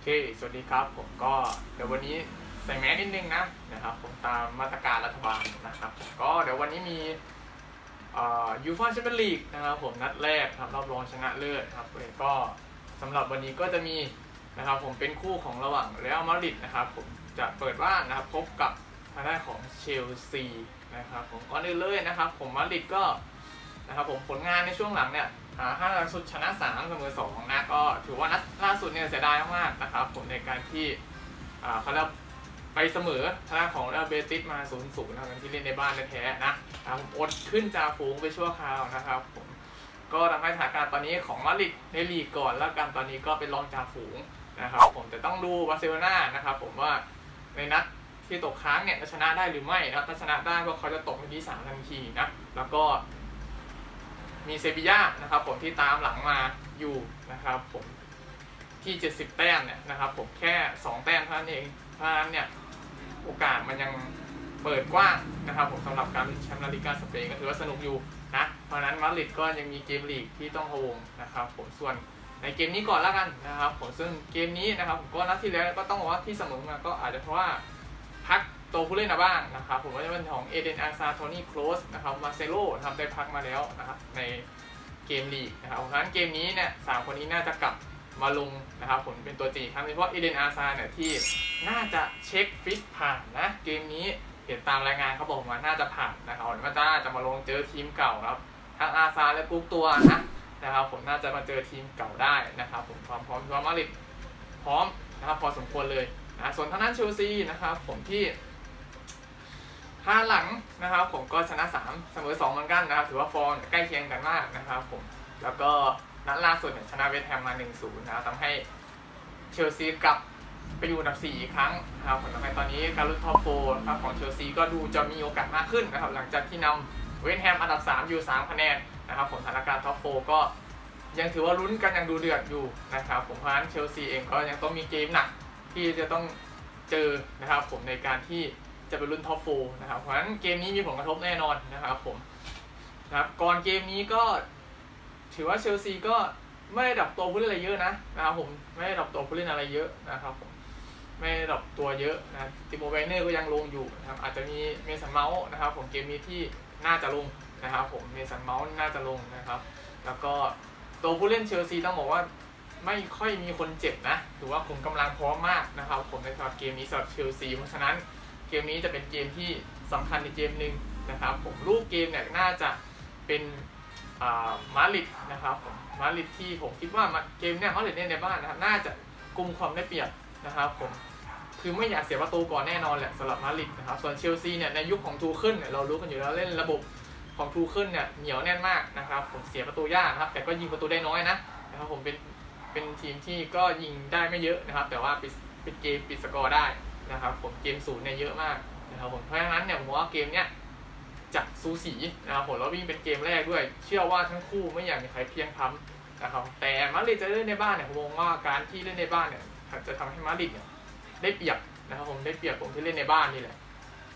อเค สวัสดีครับ ผมก็เดี๋ยววันนี้ใส่แมสนิดนึงนะนะครับ ผมตามมาตรการรัฐบาลนะครับก็เดี๋ยววันนี้มียูฟ่าแชมเปี้ยนลีกนะครับผมนัดแรกครับรอบรองชนะเลิศครับเลยก็สำหรับวันนี้ก็จะมีนะครับผมเป็นคู่ของระหว่างเรอัลมาดริดนะครับผมจะเปิดบ้านนะครับพบกับทางด้านของเชลซีนะครับผมก่อนอื่นเลยนะครับ ผมมาดริดก็นะครับผมผลงานในช่วงหลังเนี่ยอ่าห้าล่าสุดชนะสามเสมอสองนะก็ ว่านัดล่าสุดเนี่ยเสียดายมากๆนะครับผมในการที่เขาเรียกไปเสมอทางด้านของเรอเบติสมา0ูนย์ศูนย์นะครับที่เล่นในบ้านแท้ๆนะครับผมอดขึ้นจาฝูงไปชั่วคราวนะครับผมก็ทำให้สถานการณ์ตอนนี้ของมาริดในลีกก่อนแล้วกันตอนนี้ก็เป็นรองจาฝูงนะครับผมแต่ต้องดูบาร์เซโลนานะครับผมว่าในนัดที่ตกค้างเนี่ยจะชนะได้หรือไม่นะถ้าชนะได้ก็เขาจะตกในที่สามทันทีนะแล้วก็มีเซบีย่านะครับผมที่ตามหลังมาอยู่นะครับผม ที่ 70 แต้มเนี่ยนะครับผมแค่ 2 แต้มเท่านั้นเองเพราะฉะนั้นเนี่ยโอกาสมันยังเปิดกว้างนะครับผมสำหรับการแชมป์ลาลิกาสเปนก็ถือว่าสนุกอยู่นะเพราะฉะนั้นมาดริดก็ยังมีเกมลีกที่ต้องพะวงนะครับผมส่วนในเกมนี้ก่อนแล้วกันนะครับผมซึ่งเกมนี้นะครับผมก็นัดที่แล้วก็ต้องบอกว่าที่เสมอมาก็อาจจะเพราะว่าพักตัวผู้เล่นมาบ้างนะครับผมก็จะเป็นของเอเดนอาซาโทนี่โคลสนะครับมาเซโลนะครับได้พักมาแล้วนะครับในเกมลีกนะครับเพราะฉะนั้นเกมนี้เนี่ยสามคนนี้น่าจะกลับ มาลงนะครับผมเป็นตัวจริงอีครั้งหนึงเพราะเอเดนอาซาเนี่ยที่น่าจะเช็คฟิตผ่านนะ เกมนี้เห็นตามรายงานเขาบอกมาน่าจะผ่านนะครับมันน่าจะมาลงเจอทีมเก่าครับทั้งอาซาและกุ๊กตัวนะนะครับผมน่าจะมาเจอทีมเก่าได้นะครับผมความพร้อมความมาริดพร้อมนะครับพอสมควรเลยนะส่วนทางด้านเชลซีนะครับผมที่ห้าหลังนะครับผมก็ชนะ3เสมอ2เหมือนกันนะครับ ถือว่าฟอร์มใกล้เคียงกันมากนะครับผมแล้วก็ นัดล่าสุดเนี่ยชนะเวสต์แฮมมา 1-0 นะครับทำให้เชลซีกลับไปอยู่อันดับ 4 อีกครั้งนะครับผมทำให้ตอนนี้การลุ้นท็อปโฟนะครับของเชลซีก็ดูจะมีโอกาสมากขึ้นนะครับ หลังจากที่นำเวสต์แฮมอันดับ 3 อยู่ 3 คะแนนนะครับผมสถานการณ์ท็อปโฟก็ยังถือว่าลุ้นกันยังดูเดือดอยู่นะครับผมเพราะฉะนั้นเชลซีเองก็ยังต้องมีเกมหนักที่จะต้องเจอนะครับผมในการที่จะเป็นรุ่นท็อปโฟนะครับเพราะฉะนั้นเกมนี้มีผลกระทบแน่นอนนะครับผมนะครับก่อนเกมนี้ก็ ถือว่าเชลซีก็ไม่ได้ดับตัวผู้เล่นอะไรเยอะนะนะครับผมไม่ได้ดับตัวผู้เล่นอะไรเยอะนะครับผมไม่ได้ดับตัวเยอะนะติโมเวเนอร์ก็ยังลงอยู่นะครับอาจจะมีเมสันเมาส์นะครับผมเกมนี้ที่น่าจะลงนะครับผมเมสันเมาส์น่าจะลงนะครับ แล้วก็ตัวผู้เล่นเชลซีต้องบอกว่าไม่ค่อยมีคนเจ็บนะถือว่าคุมกำลังพร้อมมากนะครับผมในสำหรับเกมนี้สำหรับเชลซีเพราะฉะนั้นเกมนี้จะเป็นเกมที่สำคัญในเกมหนึ่งนะครับผมรูปเกมเนี่ยน่าจะเป็น มาริดนะครับผมมาริดที่ผมคิดว่าเกมเนี่ยเขาเล่นเล่นในบ้านนะครับน่าจะกุมความได้เปรียบนะครับผมคือไม่อยากเสียประตูก่อนแน่นอนแหละสำหรับมาริดนะครับส่วนเชลซีเนี่ยในยุคของทูเคิลเนี่ยเรารู้กันอยู่แล้วเล่นระบบของทูเคิลเนี่ยเหนียวแน่นมากนะครับผมเสียประตูยากนะครับแต่ก็ยิงประตูได้น้อยนะนะครับผมเป็นเป็นทีมที่ก็ยิงได้ไม่เยอะนะครับ แต่ว่าปิดปิดเกมปิดสกอร์ได้นะครับผมเกมศูนย์เนี่ยเยอะมากนะครับผมเพราะฉะนั้นเนี่ยผมว่าเกมเนี้ย จะสูสีนะครับผมแล้ววิ่งเป็นเกมแรกด้วย เชื่อว่าทั้งคู่ไม่อยากมีใครเพียงพ้ำนะครับแต่มาดริดจะเล่นในบ้านเนี่ยผมมองว่าการที่เล่นในบ้านเนี่ยจะทำให้มาดริดเนี่ยได้เปรียบนะครับผมได้เปรียบผมที่เล่นในบ้านนี่แหละ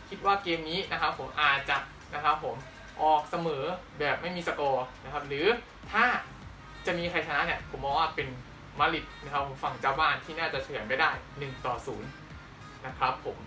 คิดว่าเกมนี้นะครับผมอาจจะนะครับผมออกเสมอแบบไม่มีสกอร์นะครับหรือถ้าจะมีใครชนะเนี่ยผมมองว่าเป็นมาริดนะครับฝั่งเจ้าบ้านที่น่าจะเฉือนไปได้ 1 ต่อ 0 นะครับผม